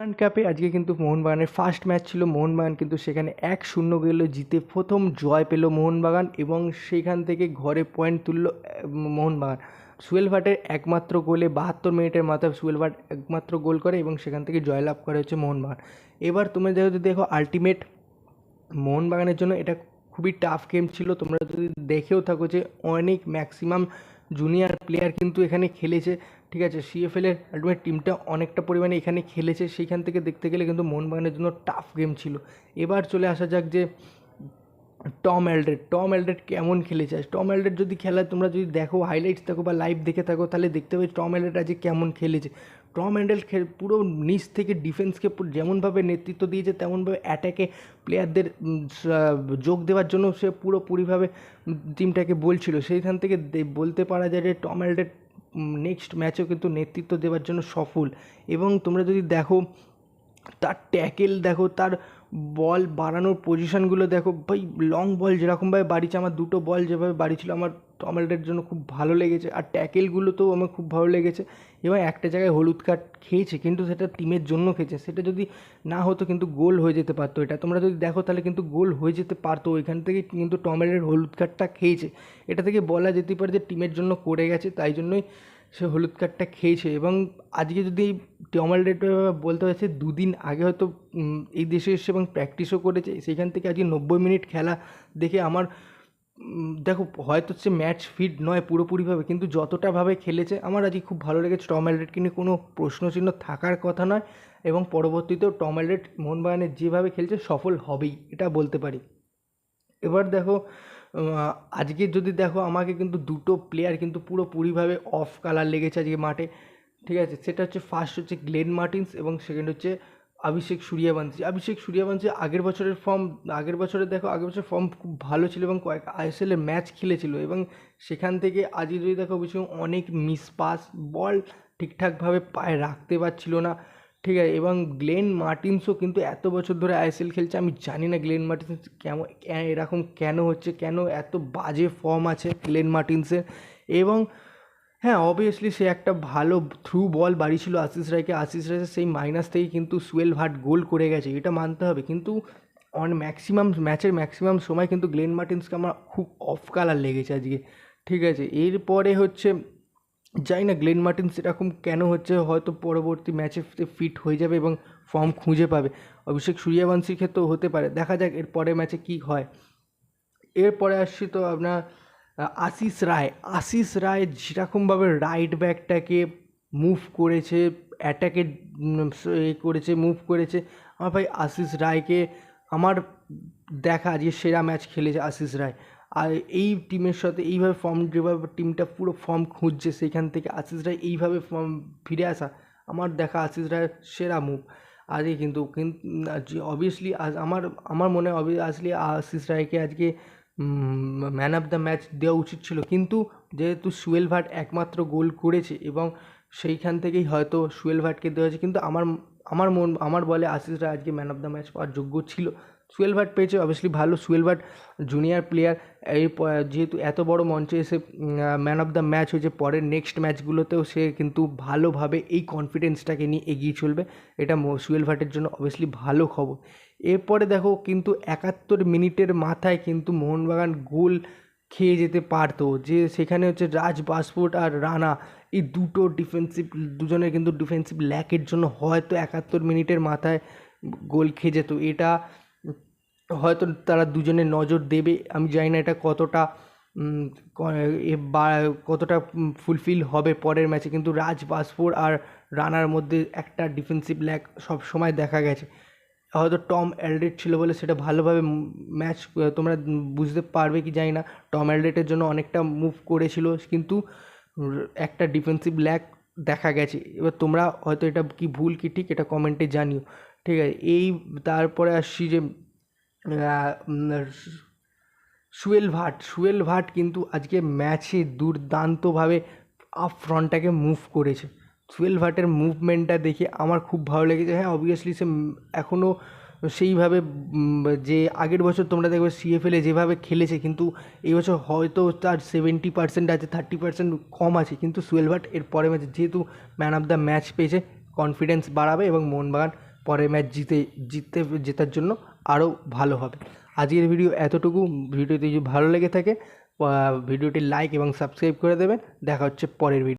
মোহনবাগান কাপে আজকে কিন্তু মোহনবাগানের ফার্স্ট ম্যাচ ছিল। মোহনবাগান কিন্তু সেখানে এক শূন্য গোলে, জিতে প্রথম জয় পেল মোহনবাগান এবং সেখান থেকে ঘরে পয়েন্ট তুলল মোহনবাগান। সুয়েল ভাটের একমাত্র গোলে বাহাত্তর মিনিটের মাথায় সুয়েল ভাট একমাত্র গোল করে এবং সেখান থেকে জয়লাভ করে হচ্ছে মোহনবাগান। এবার তুমি যদি দেখো আলটিমেট মোহনবাগানের জন্য এটা খুবই টাফ গেম ছিল। তোমরা যদি দেখেও থাকো যে অনেক ম্যাক্সিমাম জুনিয়র প্লেয়ার কিন্তু এখানে খেলেছে, ঠিক আছে? সিএফএলের আলটিমেট টিমটা অনেকটা পরিমাণে এখানে খেলেছে, সেইখান থেকে দেখতে গেলে কিন্তু মোহনবাগানের জন্য টাফ গেম ছিল। এবার চলে আসা যাক যে টম অ্যালড্রেড টম অ্যালড্রেড কেমন খেলেছে? আজ টম অ্যালড্রেড যদি খেলা, তোমরা যদি দেখো হাইলাইটস দেখো বা লাইভ দেখে থাকো, তাহলে দেখতে পাবে টম অ্যালড্রেড আজকে কেমন খেলেছে। টম অ্যান্ডেল পুরো নিচ থেকে ডিফেন্সকে যেমনভাবে নেতৃত্ব দিয়েছে, তেমনভাবে অ্যাটাকে প্লেয়ারদের যোগ দেওয়ার জন্য সে পুরোপুরিভাবে টিমটাকে বলছিল। সেইখান থেকে বলতে পারা যায় যে টম অ্যালড্রেড নেক্সট ম্যাচেও কিন্তু নেতৃত্ব দেওয়ার জন্য সফল। এবং তোমরা যদি দেখো, তার ট্যাকেল দেখো, তার বল বাড়ানোর পজিশনগুলো দেখো, ভাই লং বল যেরকমভাবে বাড়িছে আমার দুটো বল যেভাবে বাড়িছিল আমার টমেটোর জন্য খুব ভালো লেগেছে। আর ট্যাকেলগুলোতেও আমার খুব ভালো লেগেছে। এবং একটা জায়গায় হলুদ কার্ড খেয়েছে, কিন্তু সেটা টিমের জন্য খেয়েছে। সেটা যদি না হতো কিন্তু গোল হয়ে যেতে পারতো এটা। তোমরা যদি দেখো তাহলে কিন্তু গোল হয়ে যেতে পারতো। ওইখান থেকে কিন্তু টমেটোর হলুদ কার্ডটা খেয়েছে। এটা থেকে বলা যেতে পারে যে টিমের জন্য করে গেছে, তাই জন্যই সে হলুদ কার্ডটা খেয়েছে। এবং আজকে যদি টমাল রেট বলতে হয়েছে দুদিন আগে হয়তো এই দেশে এসে এবং প্র্যাকটিসও করেছে। সেখান থেকে আজকে নব্বই মিনিট খেলা দেখে আমার দেখো, হয়তো সে ম্যাচ ফিট নয় পুরোপুরিভাবে, কিন্তু যতটা ভাবে খেলেছে, আমার আজকে খুব ভালো লেগেছে। টম অ্যালরেডকে নিয়ে কোনো প্রশ্নচিহ্ন থাকার কথা নয় এবং পরবর্তীতেও টম অ্যালরেড মোহনবাগানের যেভাবে খেলছে, সফল হবেই, এটা বলতে পারি। এবার দেখো আজকে যদি দেখো, আমাকে কিন্তু দুটো প্লেয়ার কিন্তু পুরোপুরিভাবে অফ কালার লেগেছে আজকে মাঠে, ঠিক আছে? সেটা হচ্ছে ফার্স্ট হচ্ছে গ্লেন মার্টিন্স এবং সেকেন্ড হচ্ছে অভিষেক সূর্যবংশী অভিষেক সূর্যবংশী আগের বছরের ফর্ম আগের বছরে দেখো, আগের বছর ফর্ম খুব ভালো ছিল এবং কয়েক আইএসএলের ম্যাচ খেলেছিল এবং সেখান থেকে আজকে যদি দেখো অভিষেক অনেক মিস পাস বল ঠিকঠাকভাবে পায়ে রাখতে পারছিল না। ঠিক আছে, এবং গ্লেন মার্টিন্সও কিন্তু এত বছর ধরে আইএসএল খেলছে, আমি জানি না গ্লেন মার্টিন্স কেমন এরকম কেন হচ্ছে, কেন এত বাজে ফর্ম আছে গ্লেন মার্টিন্সের। এবং হ্যাঁ অবভিয়াসলি সে একটা ভালো থ্রু বল বাড়িয়েছিল আশিস রায়কে। আশিস রায় সেই মাইনাস থেকেই কিন্তু সুয়েল ভাট গোল করে গেছে, এটা মানতে হবে। কিন্তু অন ম্যাক্সিমাম ম্যাচের ম্যাক্সিমাম সময় কিন্তু গ্লেন মার্টিন্সকে আমার খুব অফ কালার লেগেছে আজকে। ঠিক আছে, এরপরে হচ্ছে, জানি না গ্লেন মার্টিন্স এরকম কেন হচ্ছে, হয়তো পরবর্তী ম্যাচে ফিট হয়ে যাবে এবং ফর্ম খুঁজে পাবে। অভিষেক সূর্যবংশীর ক্ষেত্রেও হতে পারে। দেখা যাক এর পরের ম্যাচে কী হয়। এরপরে আসছি তো আপনার আশিস রায়। আশিস রায় যেরকমভাবে রাইট ব্যাকটাকে মুভ করেছে অ্যাটাকে করেছে মুভ করেছে, আমার ভাই আশিস রায়কে আমার দেখা আজকে সেরা ম্যাচ খেলেছে আশিস রায়। আর এই টিমের সাথে এইভাবে ফর্ম যেভাবে টিমটা পুরো ফর্ম খুঁজছে সেখান থেকে আশিস রায় এইভাবে ফর্ম ফিরে আসা আমার দেখা আশিস রায়ের সেরা মুভ আজকে কিন্তু কিন্তু অবভিয়াসলি আমার আমার মনে হয় অবভিয়াসলি আশিস রায়কে আজকে ম্যান অফ দ্য ম্যাচ দেওয়া উচিত ছিল। কিন্তু যেহেতু সুয়েল ভাট একমাত্র গোল করেছে এবং সেইখান থেকেই হয়তো সুয়েল ভাটকে দেওয়া হয়েছে, কিন্তু আমার আমার মন, আমার বলে আশিস রায় আজকে ম্যান অফ দ্য ম্যাচ পাওয়ার যোগ্য ছিল। সুয়েল ভাট পেয়েছে অবভিয়াসলি ভালো সুয়েল ভাট জুনিয়র প্লেয়ার এই যেহেতু এত বড় মঞ্চে এসে ম্যান অফ দ্য ম্যাচ হয়েছে, পরের নেক্সট ম্যাচগুলোতেও সে কিন্তু ভালোভাবে এই কনফিডেন্সটাকে নিয়ে এগিয়ে চলবে। এটা সুয়েল ভাটের জন্য অবভিয়াসলি ভালো খবর। এরপরে দেখো কিন্তু একাত্তর মিনিটের মাথায় কিন্তু মোহনবাগান গোল খেয়ে যেতে পারতো। যে সেখানে হচ্ছে রাজ বাসফোর্ট আর রানা, এই দুটো ডিফেন্সিভ দুজনের কিন্তু ডিফেন্সিভ ল্যাকের জন্য হয়তো একাত্তর মিনিটের মাথায় গোল খেয়ে যেত। এটা হয়তো তারা দুজনে নজর দেবে। আমি জানি না এটা কতটা বা- কতটা ফুলফিল হবে পরের ম্যাচে কিন্তু রাজ বাসফোর আর রানার মধ্যে একটা ডিফেন্সিভ ল্যাক সব সময় দেখা গেছে। হয়তো টম অ্যালডেট ছিল বলে সেটা ভালোভাবে ম্যাচ তোমরা বুঝতে পারবে কি জানি না। টম অ্যালডেটের জন্য অনেকটা মুভ করেছিল, কিন্তু একটা ডিফেন্সিভ ল্যাক দেখা গেছে। এবার তোমরা হয়তো এটা কি ভুল কি ঠিক, এটা কমেন্টে জানিও। ঠিক আছে, এই, তারপরে আসছি যে সুয়েল ভাট। সুয়েল ভাট কিন্তু আজকে ম্যাচে দুর্দান্তভাবে আপ ফ্রন্টটাকে মুভ করেছে। সুয়েল ভাটের মুভমেন্টটা দেখে আমার খুব ভালো লেগেছে। হ্যাঁ অবভিয়াসলি সে এখনও সেইভাবে যে আগের বছর তোমরা দেখবে সিএফএলে যেভাবে খেলেছে, কিন্তু এই বছর হয়তো তার সেভেন্টি পার্সেন্ট আছে থার্টি পার্সেন্ট কম আছে। কিন্তু সুয়েল ভাট এর পরে ম্যাচে যেহেতু ম্যান অফ দ্য ম্যাচ পেয়েছে কনফিডেন্স বাড়াবে এবং মোহনবাগান পরের ম্যাচ জিতে, জিততে, জেতার জন্য আরও ভালো হবে। আজকের ভিডিও এতটুকু। ভিডিওটি যদি ভালো লেগে থাকে ভিডিওটি লাইক এবং সাবস্ক্রাইব করে দেবেন। দেখা হচ্ছে পরের ভিডিও